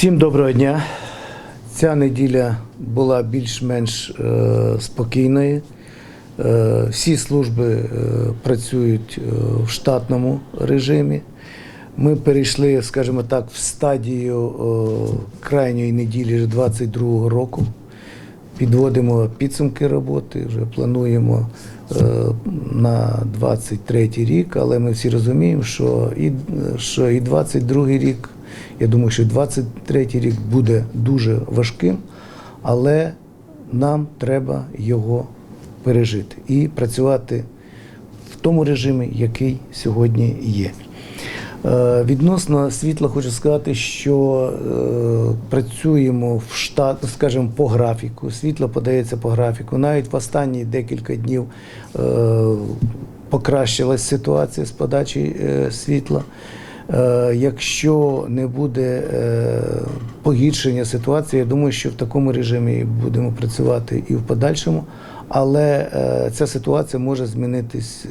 Всім доброго дня. Ця неділя була більш-менш е, спокійною. Е, всі служби е, працюють в штатному режимі. Ми перейшли, скажімо так, в стадію крайньої неділі 22 року. Підводимо підсумки роботи, вже плануємо на 23 рік, але ми всі розуміємо, що і, що і 22 рік, я думаю, що 23-й рік буде дуже важким, але нам треба його пережити і працювати в тому режимі, який сьогодні є. Е, Відносно світла хочу сказати, що е, працюємо в штат, скажімо, по графіку. Світло подається по графіку. Навіть в останні декілька днів е, покращилась ситуація з подачі е, світла. Е, Якщо не буде е, погіршення ситуації, я думаю, що в такому режимі будемо працювати і в подальшому. Але е, ця ситуація може змінитись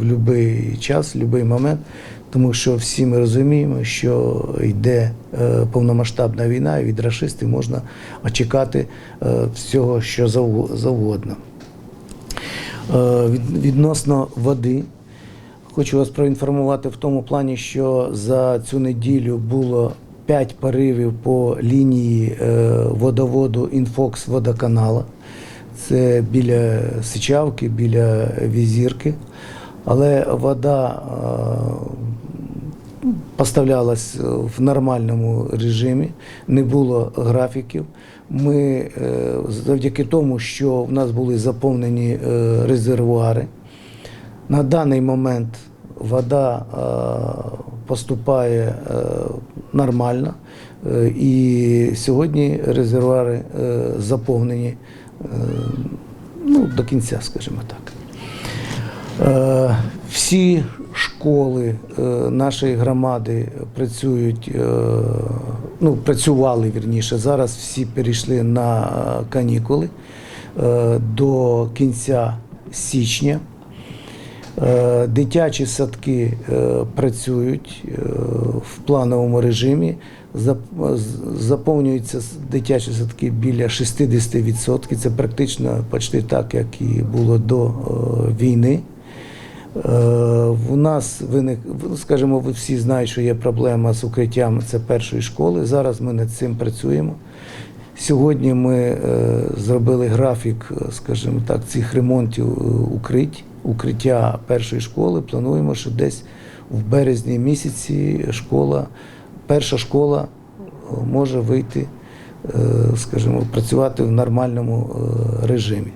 в будь-який час, в будь-який момент, тому що всі ми розуміємо, що йде повномасштабна війна, і від рашистів можна очікати всього, що завгодно. Відносно води, хочу вас проінформувати в тому плані, що за цю неділю було 5 поривів по лінії е, водоводу Інфокс водоканала. Це біля Сичавки, біля Візірки. Але вода е, поставлялась в нормальному режимі, не було графіків. Ми е, завдяки тому, що в нас були заповнені резервуари. На даний момент вода е, поступає е, нормально, е, і сьогодні резервуари заповнені ну, до кінця, скажімо так. Всі школи нашої громади працюють, ну, працювали вірніше. Зараз всі перейшли на канікули до кінця січня. Е, Дитячі садки е, працюють е, в плановому режимі. Заповнюються дитячі садки біля 60%. Це практично почти так, як і було до війни. У нас виник, скажімо, ви всі знають, що є проблема з укриттям це першої школи. Зараз ми над цим працюємо. Сьогодні ми зробили графік, скажімо так, цих ремонтів укрить, укриття першої школи. Плануємо, що десь в березні місяці школа, перша школа е, може вийти, е, скажімо, працювати в нормальному е, режимі.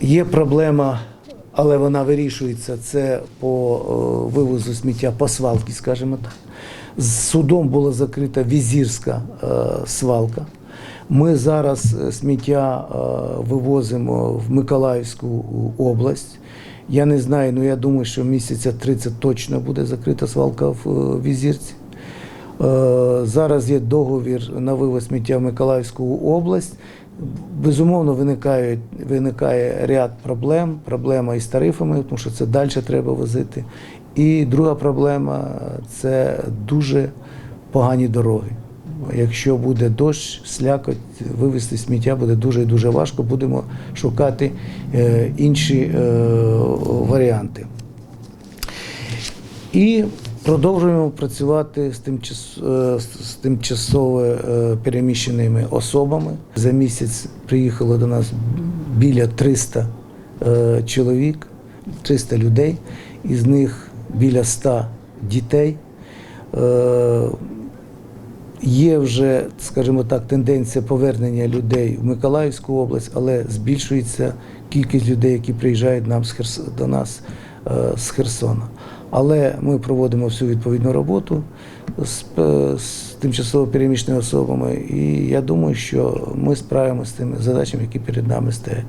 Є проблема, але вона вирішується. Це по вивозу сміття по свалці, скажімо так. З судом була закрита візірська свалка. Ми зараз е, сміття е, вивозимо в Миколаївську область. Я не знаю, але я думаю, що місяця 30 точно буде закрита свалка в е, візірці. Е, Зараз є договір на вивоз сміття в Миколаївську область. Безумовно, виникає, виникає ряд проблем. Проблема із тарифами, тому що це далі треба возити. І друга проблема це дуже погані дороги. Якщо буде дощ, слякоть, вивезти сміття буде дуже і дуже важко. Будемо шукати е, інші е, варіанти. І продовжуємо працювати з, е, з тимчасово переміщеними особами. За місяць приїхало до нас біля 300 е, чоловік, 300 людей, із них біля 100 дітей. Є вже, скажімо так, тенденція повернення людей в Миколаївську область, але збільшується кількість людей, які приїжджають нам до нас е, з Херсона. Але ми проводимо всю відповідну роботу з, е, з тимчасово переміщеними особами, і я думаю, що ми справимося з тими задачами, які перед нами стоять.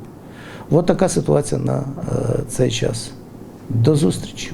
От така ситуація на е, цей час. До зустрічі!